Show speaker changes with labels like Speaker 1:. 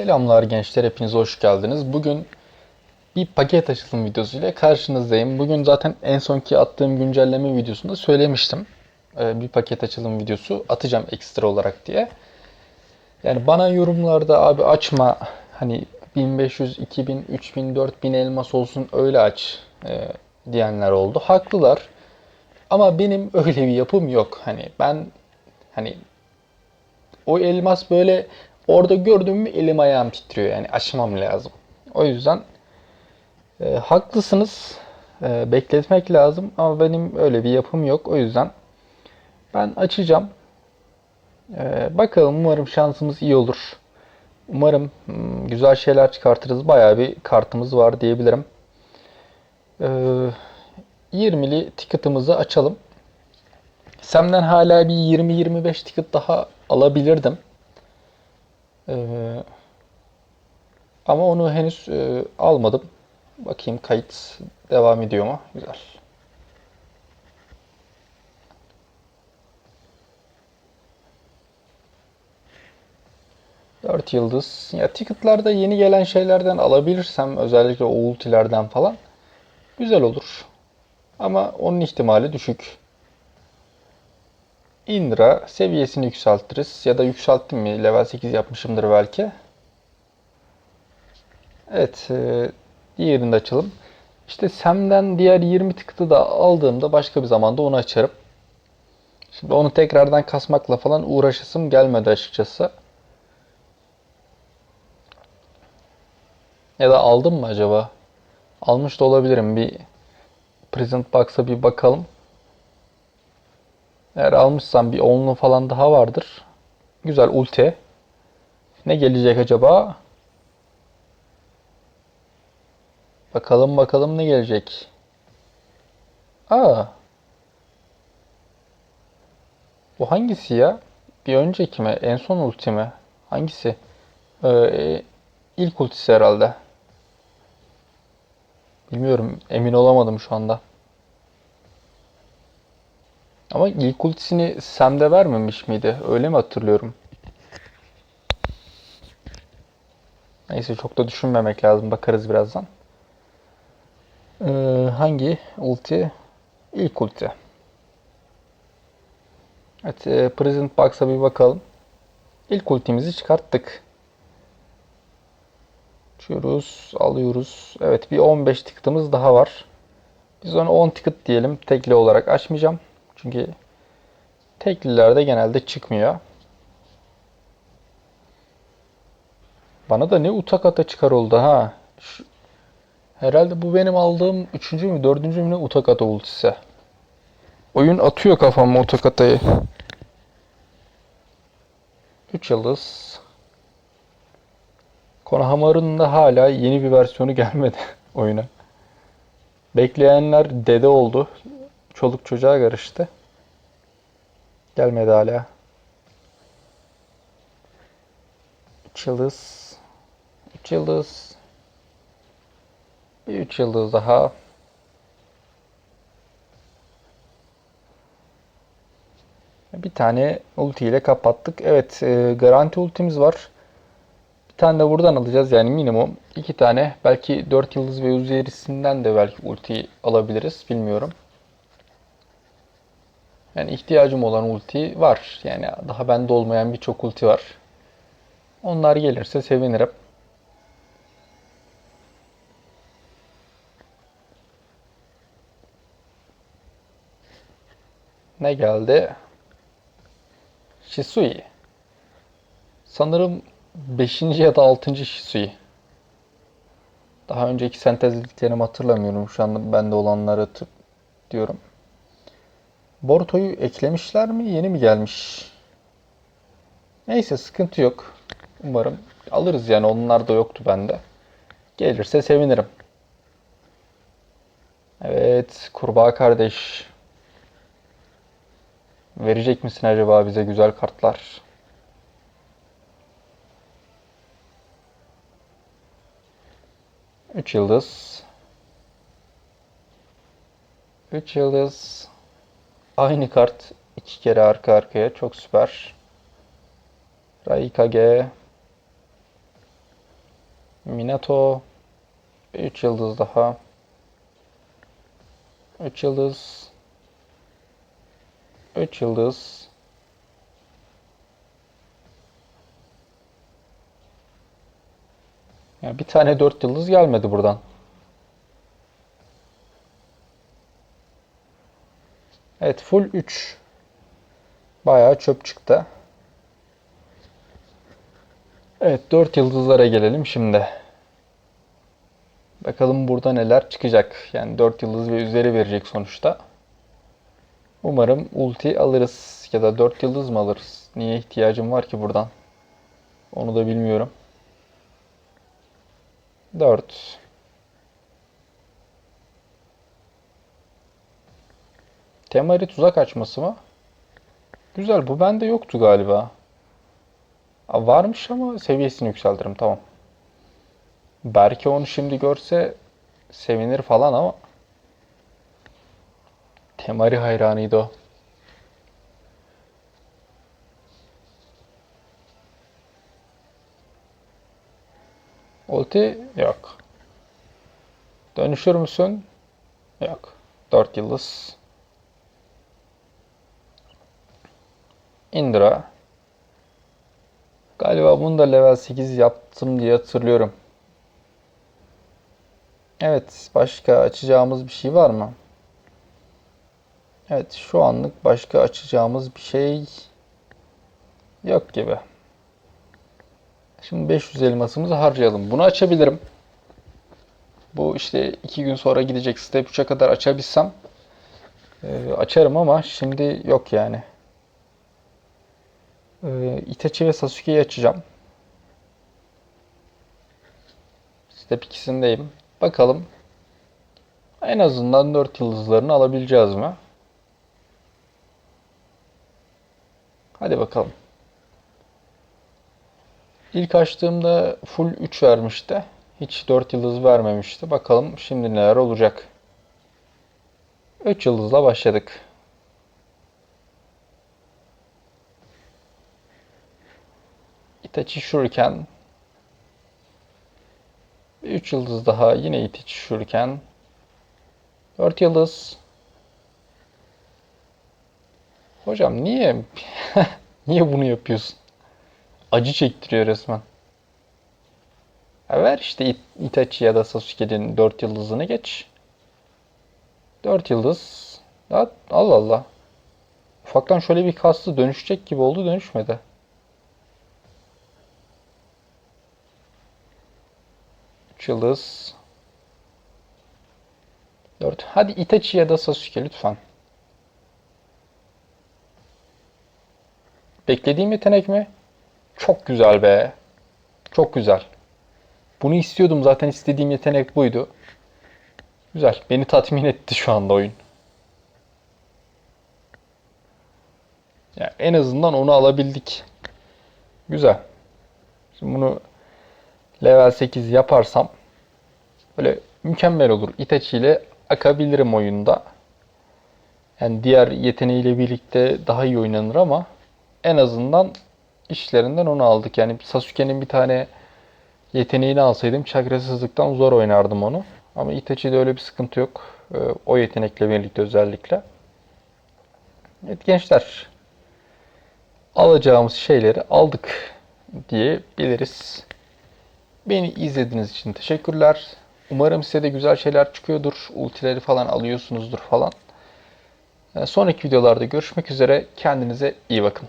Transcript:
Speaker 1: Selamlar gençler, hepiniz hoş geldiniz. Bugün bir paket açılım videosu ile karşınızdayım. Bugün zaten en sonki attığım güncelleme videosunda söylemiştim. Ee, Bir paket açılım videosu atacağım ekstra olarak diye. Yani bana yorumlarda abi açma hani 1500, 2000, 3000, 4000 elmas olsun öyle aç e, diyenler oldu. Haklılar. Ama benim öyle bir yapım yok. Hani ben hani o elmas böyle orada gördüğüm mü elim ayağım titriyor. Yani açmam lazım. O yüzden e, haklısınız. E, bekletmek lazım ama benim öyle bir yapım yok. O yüzden ben açacağım. E, bakalım umarım şansımız iyi olur. Umarım hmm, güzel şeyler çıkartırız. Bayağı bir kartımız var diyebilirim. E, 20'li ticket'ımızı açalım. Sam'den hala bir 20-25 ticket daha alabilirdim. Ee, ama onu henüz e, almadım. Bakayım kayıt devam ediyor mu? Güzel. Dört yıldız. Ya ticket'larda yeni gelen şeylerden alabilirsem özellikle o ultilerden falan güzel olur. Ama onun ihtimali düşük. Indra seviyesini yükseltiriz. Ya da yükselttim mi? Level 8 yapmışımdır belki. Evet. E, diğerini de açalım. İşte Sam'den diğer 20 tıkıtı da aldığımda başka bir zamanda onu açarım. Şimdi onu tekrardan kasmakla falan uğraşasım gelmedi açıkçası. Ya da aldım mı acaba? Almış da olabilirim. Bir Present Box'a bir bakalım. Eğer almışsam bir onlu falan daha vardır. Güzel ulti. Ne gelecek acaba? Bakalım bakalım ne gelecek. Aa. Bu hangisi ya? Bir önceki mi? En son ulti mi? Hangisi? Ee, ilk ultisi herhalde. Bilmiyorum. Emin olamadım şu anda. Ama ilk ultisini Sam'de vermemiş miydi? Öyle mi hatırlıyorum? Neyse çok da düşünmemek lazım. Bakarız birazdan. Ee, hangi ulti? İlk ulti. Evet, e, Present Box'a bir bakalım. İlk ultimizi çıkarttık. Açıyoruz, alıyoruz. Evet, bir 15 ticket'ımız daha var. Biz onu 10 ticket diyelim. Tekli olarak açmayacağım. Çünkü teklilerde genelde çıkmıyor. Bana da ne utakata çıkar oldu ha. Şu, herhalde bu benim aldığım üçüncü mü dördüncü mü ne utakata ultisi. Oyun atıyor kafama utakatayı. 3 yıldız. Konohamaru'nun da hala yeni bir versiyonu gelmedi oyuna. Bekleyenler dede oldu. Çoluk çocuğa karıştı. Gelmedi hala. 3 yıldız. 3 yıldız. Bir 3 yıldız daha. Bir tane ulti ile kapattık. Evet, e, garanti ultimiz var. Bir tane de buradan alacağız. Yani minimum iki tane. Belki 4 yıldız ve üzerisinden de belki ulti alabiliriz. Bilmiyorum. Yani ihtiyacım olan ulti var. Yani daha bende olmayan birçok ulti var. Onlar gelirse sevinirim. Ne geldi? Shisui. Sanırım 5. ya da 6. Shisui. Daha önceki sentezlediklerimi hatırlamıyorum. Şu anda bende olanları diyorum. Boruto'yu eklemişler mi? Yeni mi gelmiş? Neyse sıkıntı yok. Umarım alırız yani onlar da yoktu bende. Gelirse sevinirim. Evet kurbağa kardeş. Verecek misin acaba bize güzel kartlar? Üç yıldız. Üç yıldız. Aynı kart iki kere arka arkaya. Çok süper. Raikage. Minato. 3 yıldız daha. 3 yıldız. 3 yıldız. Ya bir tane 4 yıldız gelmedi buradan. Evet full 3. Bayağı çöp çıktı. Evet 4 yıldızlara gelelim şimdi. Bakalım burada neler çıkacak. Yani 4 yıldız ve üzeri verecek sonuçta. Umarım ulti alırız. Ya da 4 yıldız mı alırız? Niye ihtiyacım var ki buradan? Onu da bilmiyorum. 4. Temari tuzak açması mı? Güzel. Bu bende yoktu galiba. Aa, varmış ama seviyesini yükseltirim. Tamam. Belki onu şimdi görse sevinir falan ama Temari hayranıydı o. Ulti yok. Dönüşür müsün? Yok. 4 yıldız. Indra. Galiba bunu da level 8 yaptım diye hatırlıyorum. Evet, başka açacağımız bir şey var mı? Evet, şu anlık başka açacağımız bir şey yok gibi. Şimdi 500 elmasımızı harcayalım. Bunu açabilirim. Bu işte 2 gün sonra gidecek step 3'e kadar açabilsem e, açarım ama şimdi yok yani. Itachi ve Sasuke'yi açacağım. Step 2'sindeyim. Bakalım. En azından 4 yıldızlarını alabileceğiz mi? Hadi bakalım. İlk açtığımda full 3 vermişti. Hiç 4 yıldız vermemişti. Bakalım şimdi neler olacak. 3 yıldızla başladık. Itachi Shuriken. 3 yıldız daha yine Itachi Shuriken. 4 yıldız. Hocam niye niye bunu yapıyorsun? Acı çektiriyor resmen. Ya ver işte It- Itachi ya da Sasuke'nin 4 yıldızını geç. 4 yıldız. Allah Allah. Ufaktan şöyle bir kastı dönüşecek gibi oldu dönüşmedi. Üç yıldız. 4. Hadi Itachi ya da Sasuke lütfen. Beklediğim yetenek mi? Çok güzel be. Çok güzel. Bunu istiyordum zaten istediğim yetenek buydu. Güzel. Beni tatmin etti şu anda oyun. Yani en azından onu alabildik. Güzel. Şimdi bunu level 8 yaparsam böyle mükemmel olur. Itachi ile akabilirim oyunda. Yani diğer yeteneğiyle birlikte daha iyi oynanır ama en azından işlerinden onu aldık. Yani Sasuke'nin bir tane yeteneğini alsaydım çakrasızlıktan zor oynardım onu. Ama Itachi'de öyle bir sıkıntı yok. Ee, O yetenekle birlikte özellikle. Evet gençler. Alacağımız şeyleri aldık diyebiliriz. Beni izlediğiniz için teşekkürler. Umarım size de güzel şeyler çıkıyordur. Ultileri falan alıyorsunuzdur falan. Ee, Sonraki videolarda görüşmek üzere. Kendinize iyi bakın.